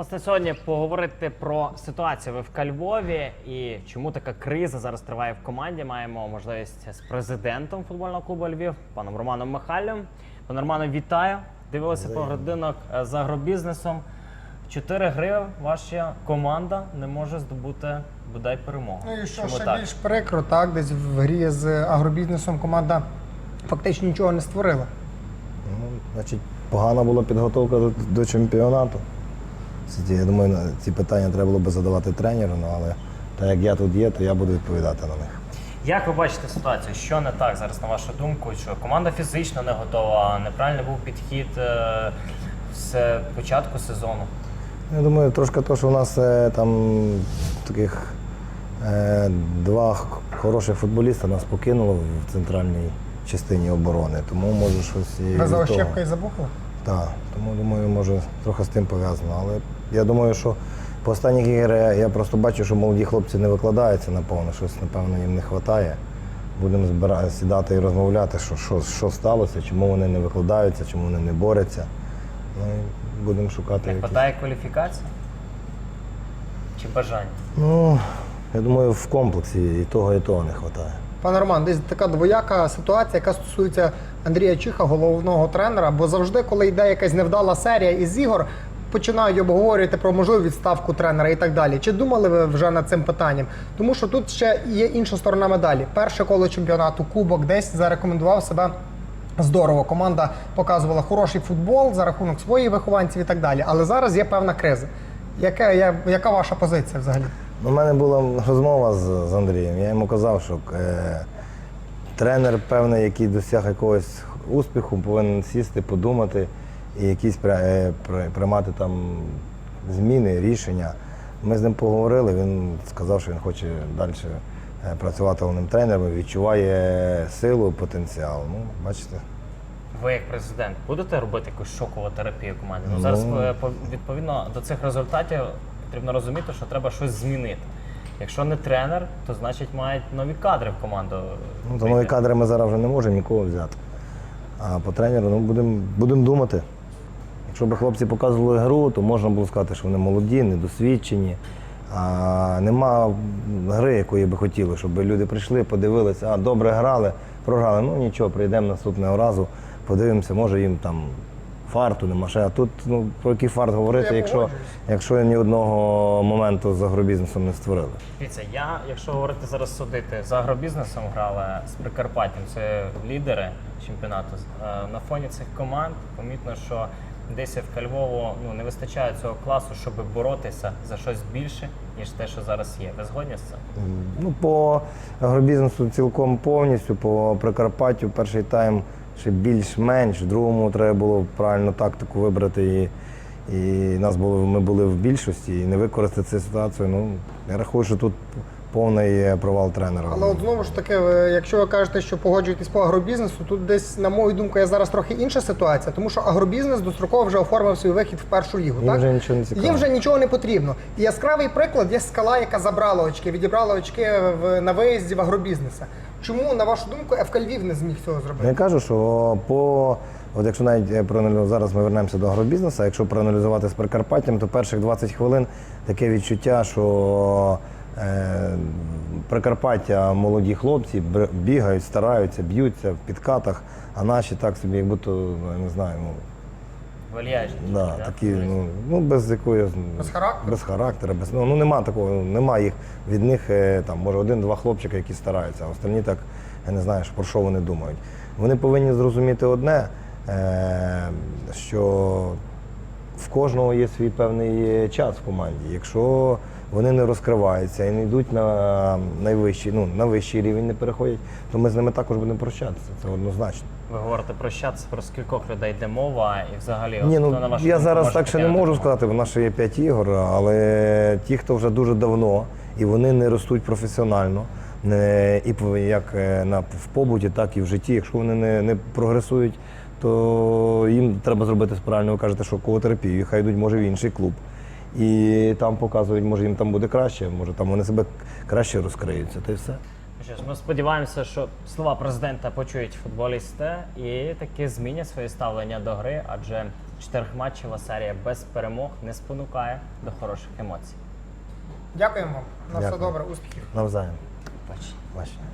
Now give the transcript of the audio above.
Власне, сьогодні поговорити про ситуацію в Львові і чому така криза зараз триває в команді. Маємо можливість з президентом футбольного клубу Львів, паном Романом Михайлем. Пане Романе, вітаю. Дивилися поєдинок е, з агробізнесом. Чотири гри ваша команда не може здобути бодай перемогу. Ну і що Чому ще так? більш прикро, так, десь в грі з агробізнесом команда фактично нічого не створила. Ну, значить, погана була підготовка до, до чемпіонату. Це, Я думаю, ці питання треба було би задавати тренеру, ну, але так як я тут є, то я буду відповідати на них. Як ви бачите ситуацію? Що не так зараз, на вашу думку? Що команда фізично не готова, неправильний був підхід е, з початку сезону? Я думаю, трошки то, що у нас е, там таких е, два хороших футболіста нас покинуло в центральній частині оборони, тому може щось і Ви за того. ощепкою забухали? Так, тому думаю, може трохи з тим пов'язано. Але я думаю, що по останніх іграх я просто бачу, що молоді хлопці не викладаються наповно, щось, напевно, їм не вистачає. Будемо збира... сідати і розмовляти, що, що, що сталося, чому вони не викладаються, чому вони не борються. Ну, і будемо шукати. Не якісь- вистачає кваліфікації? Чи бажання? Ну, я думаю, в комплексі і того, і того не вистачає. Пане Роман, десь така двояка ситуація, яка стосується Андрія Чиха, головного тренера, бо завжди, коли йде якась невдала серія із ігор, починають обговорювати про можливу відставку тренера і так далі. Чи думали ви вже над цим питанням? Тому що тут ще є інша сторона медалі. Перше коло чемпіонату, кубок десь зарекомендував себе. Здорово, команда показувала хороший футбол за рахунок своїх вихованців і так далі. Але зараз є певна криза. Яка, я- яка ваша позиція взагалі? У мене була розмова з, з Андрієм. Я йому казав, що е, тренер, певний, який досяг якогось успіху, повинен сісти, подумати і якісь е, при- приймати там зміни, рішення. Ми з ним поговорили, він сказав, що він хоче далі е, працювати головним тренером, відчуває силу, потенціал. Ну, бачите. Ви як президент будете робити якусь шокову терапію команді? Ну Ну. зараз е, відповідно до цих результатів потрібно розуміти, що треба щось змінити. Якщо не тренер, то значить мають нові кадри в команду. Ну, то нові кадри ми зараз вже не можемо нікого взяти. А по тренеру ну, будемо будем думати. Якщо б хлопці показували гру, то можна було сказати, що вони молоді, недосвідчені. А нема гри, якої би хотіли, щоб люди прийшли, подивилися, а добре грали, програли. Ну нічого, прийдемо наступного разу, подивимося, може їм там фарту нема ще. А тут ну, про який фарт говорити, якщо, якщо ні одного моменту з агробізнесом не створили. Дивіться, я, якщо говорити зараз судити, за агробізнесом грали з Прикарпаттям, це лідери чемпіонату. Е, На фоні цих команд помітно, що десь в Львову ну, не вистачає цього класу, щоб боротися за щось більше, ніж те, що зараз є. Ви згодні з цим? Ну, по агробізнесу цілком повністю, по Прикарпаттю перший тайм ще більш-менш, в другому треба було правильну тактику вибрати. І, і нас було, ми були в більшості і не використати цю ситуацію. Ну, я рахую, що тут повний провал тренера. Але от знову ж таки, якщо ви кажете, що погоджуєтесь по агробізнесу, тут десь, на мою думку, є зараз трохи інша ситуація, тому що агробізнес достроково вже оформив свій вихід в першу лігу. Їм так? вже нічого не цікаво. Їм вже нічого не потрібно. І яскравий приклад є скала, яка забрала очки, відібрала очки в, на виїзді в агробізнеса. Чому, на вашу думку, ФК Львів не зміг цього зробити? Я кажу, що по от якщо навіть е, проаналізувати, зараз ми вернемося до агробізнесу, якщо проаналізувати з Прикарпаттям, то перших 20 хвилин таке відчуття, що е, Прикарпаття молоді хлопці бігають, стараються, б'ються в підкатах, а наші так собі, як будто ну, не знаю, ну, Вальяжні. да, такі, ну, ну без якоїсь Без характеру? без характеру, без ну, ну нема такого, нема їх від них е, там, може один-два хлопчика, які стараються, а остальні так, я не знаю, про що вони думають. Вони повинні зрозуміти одне, е, що в кожного є свій певний час в команді. Якщо вони не розкриваються і не йдуть на найвищий, ну, на вищий рівень не переходять, то ми з ними також будемо прощатися. Це однозначно. Ви говорите про щас, про скількох людей йде мова і взагалі Ні, ну хто, на вашу я думку, зараз може так ще не можу команду? сказати, в нас ще є 5 ігор, але ті, хто вже дуже давно, і вони не ростуть професіонально, не, і по- як е, на, в побуті, так і в житті. Якщо вони не, не прогресують, то їм треба зробити правильно, ви кажете, що терапію, хай йдуть, може, в інший клуб. І там показують, може їм там буде краще, може там вони себе краще розкриються, та й все. Що ж, ми сподіваємося, що слова президента почують футболісти і таки змінять своє ставлення до гри, адже чотирьохматчева серія без перемог не спонукає до хороших емоцій. Дякуємо вам. На все Дякую. добре, успіхів. Навзаєм. Бачення.